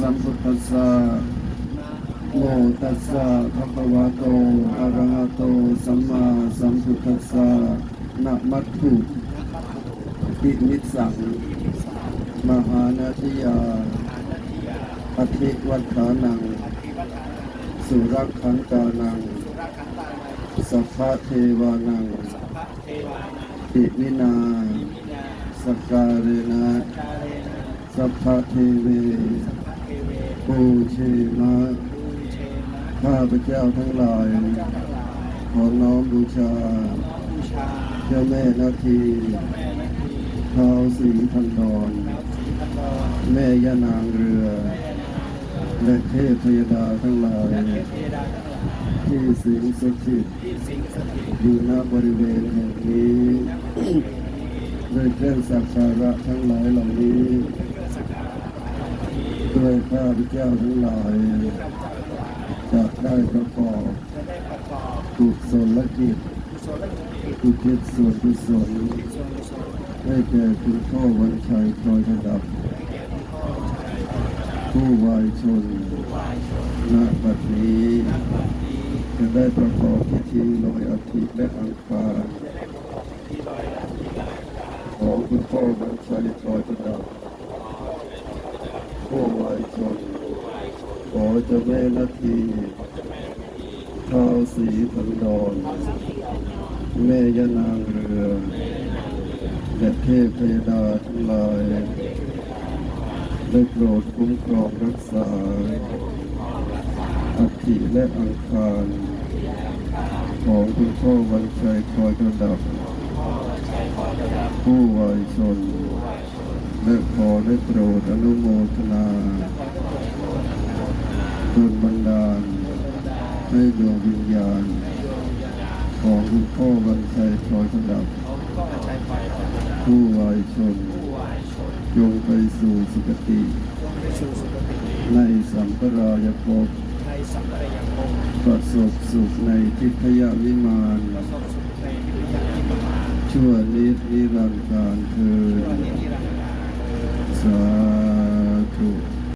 สัมพุทธัสสะโมตัสสะภะคะวะโตอะระหะโตสัมมาสัมพุทธัสสะนะมัตถุอิมิสังมหานาทิยาอธิวัฏานัง สุรักขันตานัง สัพพะเทวานังอิมินาสการะนะสัพพะเทเว ปูเชมะข้าพเจ้าทั้งหลาย ขอน้อมบูชา เจ้าแม่นาทีท้าวสีทันดรแม่ย่านางเรือ และเทพพยดาทั้งหลาย ที่สิงสถิตอยู่ณบริเวณแห่งนี้ด้วยเครื่องสักการะทั้งหลายเหล่านี้ ด้วยข้าพเจ้าทั้งหลายจะได้ประกอบกุศลกิจกุจิตส่วนกุศลให้แก่คุณพ่อวันชัยคอยระดับ ผู้วายชนณบัดนี้ จะได้ประกอบพิธีลอยอัฐิและอังคารของคุณพ่อวันชัยคอยระดับ ผู้วายชนขอเจะแม่นาทีท้าวสีพันดอนแม่ยานางเรือและเทพพยดาทั้งหลายได้โปรดคุ้มครองรักษาอัฐิและอังคาร ของคุณพ่อวันชัยคอยกระดับ ผู้วายชนและขอได้โปรดอนุโมทนาดลบันดาลให้ดวงวิญญาณ ของคุณพ่อวันชัยคอยกระดับ ผู้วายชนจงไปสู่สุคติในสัมปรายภพในสัมปรายภพประสบสุขในทิพยวิมาน ชั่วนิจนิรันดร์การคือ